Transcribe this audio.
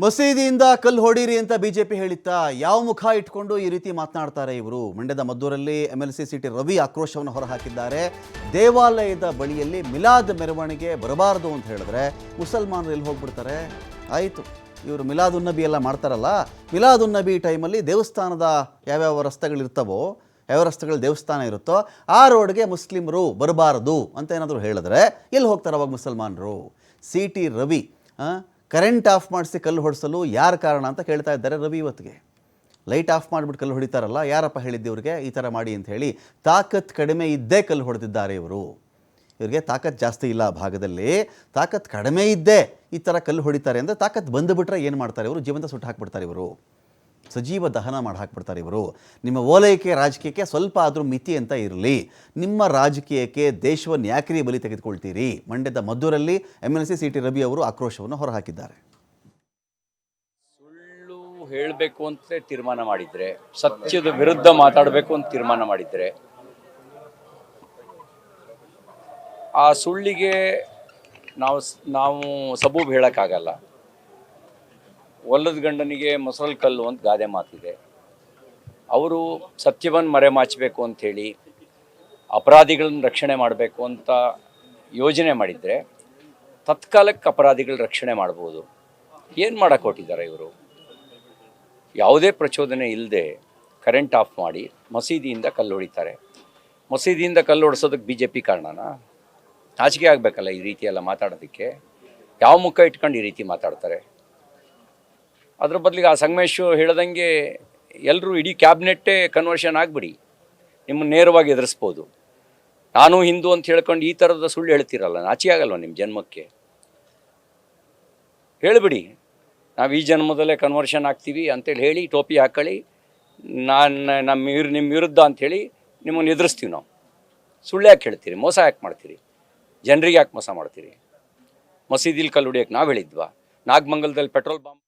ಮಸೀದಿಯಿಂದ ಕಲ್ಲು ಹೊಡೀರಿ ಅಂತ ಬಿಜೆಪಿ ಹೇಳಿತ್ತಾ, ಯಾವ ಮುಖ ಇಟ್ಕೊಂಡು ಈ ರೀತಿ ಮಾತನಾಡ್ತಾರೆ ಇವರು? ಮಂಡ್ಯದ ಮದ್ದೂರಲ್ಲಿ M L C C T Ravi ಆಕ್ರೋಶವನ್ನು ಹೊರಹಾಕಿದ್ದಾರೆ. ದೇವಾಲಯದ ಬಳಿಯಲ್ಲಿ ಮಿಲಾದ್ ಮೆರವಣಿಗೆ ಬರಬಾರದು ಅಂತ ಹೇಳಿದ್ರೆ ಮುಸಲ್ಮಾನರು ಎಲ್ಲಿ ಹೋಗ್ಬಿಡ್ತಾರೆ? ಆಯಿತು, ಇವರು ಮಿಲಾದ್ ಉನ್ನಬಿ ಎಲ್ಲ ಮಾಡ್ತಾರಲ್ಲ, ಮಿಲಾದ್ ಉನ್ನಬಿ ಟೈಮಲ್ಲಿ ದೇವಸ್ಥಾನದ ಯಾವ್ಯಾವ ರಸ್ತೆಗಳಿರ್ತವೋ ಯಾವ ರಸ್ತೆಗಳು ದೇವಸ್ಥಾನ ಇರುತ್ತೋ, ಆ ರೋಡ್ಗೆ ಮುಸ್ಲಿಮರು ಬರಬಾರದು ಅಂತ ಏನಾದರೂ ಹೇಳಿದ್ರೆ ಎಲ್ಲಿ ಹೋಗ್ತಾರೆ ಅವಾಗ ಮುಸಲ್ಮಾನರು? C T Ravi current off ಮಾಡಿಸಿ ಕಲ್ಲು ಹೊಡಿಸಲು ಯಾರು ಕಾರಣ ಅಂತ ಕೇಳ್ತಾ ಇದ್ದಾರೆ ರವಿ ಇವತ್ತಿಗೆ. ಲೈಟ್ ಆಫ್ ಮಾಡಿಬಿಟ್ಟು ಕಲ್ಲು ಹೊಡಿತಾರಲ್ಲ, ಯಾರಪ್ಪ ಹೇಳಿದ್ದು ಇವ್ರಿಗೆ? ಈ ಥರ ಮಾಡಿ ಅಂತ ಹೇಳಿ, ತಾಕತ್ ಕಡಿಮೆ ಇದ್ದೇ ಕಲ್ಲು ಹೊಡೆದಿದ್ದಾರೆ ಇವರು. ಇವರಿಗೆ ತಾಕತ್ ಜಾಸ್ತಿ ಇಲ್ಲ ಭಾಗದಲ್ಲಿ. ತಾಕತ್ ಕಡಿಮೆ ಇದ್ದೇ ಈ ಥರ ಕಲ್ಲು ಹೊಡಿತಾರೆ ಅಂದರೆ ತಾಕತ್ ಬಂದುಬಿಟ್ರೆ ಏನು ಮಾಡ್ತಾರೆ ಇವರು? ಜೀವಂತ ಸುಟ್ಟು ಹಾಕ್ಬಿಡ್ತಾರೆ ಇವರು. ಸಜೀವ ದಹನ ಮಾಡಿ ಹಾಕ್ಬಿಡ್ತಾರೆ ಇವರು. ನಿಮ್ಮ ಓಲೈಕೆ, ರಾಜಕೀಯಕ್ಕೆ ಸ್ವಲ್ಪ ಆದರೂ ಮಿತಿ ಅಂತ ಇರಲಿ. ನಿಮ್ಮ ರಾಜಕೀಯಕ್ಕೆ ದೇಶವನ್ನು ಯಾಕ್ರಿ ಬಲಿ ತೆಗೆದುಕೊಳ್ತೀರಿ. ಮಂಡ್ಯದ ಮದ್ದೂರಲ್ಲಿ M L C C T Ravi ಅವರು ಆಕ್ರೋಶವನ್ನು ಹೊರಹಾಕಿದ್ದಾರೆ. ಸುಳ್ಳು ಹೇಳಬೇಕು ಅಂತ ತೀರ್ಮಾನ ಮಾಡಿದರೆ, ಸತ್ಯದ ವಿರುದ್ಧ ಮಾತಾಡಬೇಕು ಅಂತ ತೀರ್ಮಾನ ಮಾಡಿದರೆ, ಆ ಸುಳ್ಳಿಗೆ ನಾವು ನಾವು ಸಬೂಬ್ ಹೇಳೋಕ್ಕಾಗಲ್ಲ. ಒಲ್ಲದ ಗಂಡನಿಗೆ ಮೊಸಲ್ ಕಲ್ಲು ಅಂತ ಗಾದೆ ಮಾತಿದೆ. ಅವರು ಸತ್ಯವನ್ನು ಮರೆಮಾಚಬೇಕು ಅಂಥೇಳಿ ಅಪರಾಧಿಗಳನ್ನ ರಕ್ಷಣೆ ಮಾಡಬೇಕು ಅಂತ ಯೋಜನೆ ಮಾಡಿದರೆ ತತ್ಕಾಲಕ್ಕೆ ಅಪರಾಧಿಗಳ ರಕ್ಷಣೆ ಮಾಡ್ಬೋದು. ಏನು ಮಾಡೋಕೆ ಹೊಟ್ಟಿದ್ದಾರೆ ಇವರು? ಯಾವುದೇ ಪ್ರಚೋದನೆ ಇಲ್ಲದೆ ಕರೆಂಟ್ ಆಫ್ ಮಾಡಿ ಮಸೀದಿಯಿಂದ ಕಲ್ಲು ಹೊಡಿತಾರೆ. ಮಸೀದಿಯಿಂದ ಕಲ್ಲು ಹೊಡೆಸೋದಕ್ಕೆ ಬಿ ಜೆ ಪಿ ಕಾರಣನಾ? ನಾಚಿಕೆ ಆಗಬೇಕಲ್ಲ ಈ ರೀತಿ ಎಲ್ಲ ಮಾತಾಡೋದಕ್ಕೆ? ಯಾವ ಮುಖ ಇಟ್ಕೊಂಡು ಈ ರೀತಿ ಮಾತಾಡ್ತಾರೆ? ಅದ್ರ ಬದಲಿಗೆ ಆ ಸಂಗಮೇಶ್ ಹೇಳ್ದಂಗೆ ಎಲ್ಲರೂ ಇಡೀ ಕ್ಯಾಬಿನೆಟ್ಟೇ ಕನ್ವರ್ಷನ್ ಆಗಿಬಿಡಿ. ನಿಮ್ಮನ್ನು ನೇರವಾಗಿ ಎದುರಿಸ್ಬೋದು. ನಾನು ಹಿಂದೂ ಅಂತ ಹೇಳ್ಕೊಂಡು ಈ ಥರದ ಸುಳ್ಳು ಹೇಳ್ತೀರಲ್ಲ ನಾಚಿಯಾಗಲ್ವ ನಿಮ್ಮ ಜನ್ಮಕ್ಕೆ? ಹೇಳಿಬಿಡಿ. ನಾವು ಈ ಜನ್ಮದಲ್ಲೇ ಕನ್ವರ್ಷನ್ ಆಗ್ತೀವಿ ಅಂತೇಳಿ ಹೇಳಿ, ಟೋಪಿ ಹಾಕೊಳ್ಳಿ, ನಾನು ನಮ್ಮ ಇರು ನಿಮ್ಮ ವಿರುದ್ಧ ಅಂಥೇಳಿ ನಿಮ್ಮನ್ನು ಎದುರಿಸ್ತೀವಿ ನಾವು. ಸುಳ್ಳು ಯಾಕೆ ಹೇಳ್ತೀರಿ? ಮೋಸ ಯಾಕೆ ಮಾಡ್ತೀರಿ? ಜನರಿಗೆ ಯಾಕೆ ಮೋಸ ಮಾಡ್ತೀರಿ? ಮಸೀದಿಲಿ ಕಲ್ಲು ಹೊಡಿಯೋಕೆ ನಾವು ಹೇಳಿದ್ವಾ? ನಾಗಮಂಗಲದಲ್ಲಿ ಪೆಟ್ರೋಲ್ ಬಾಂಬ್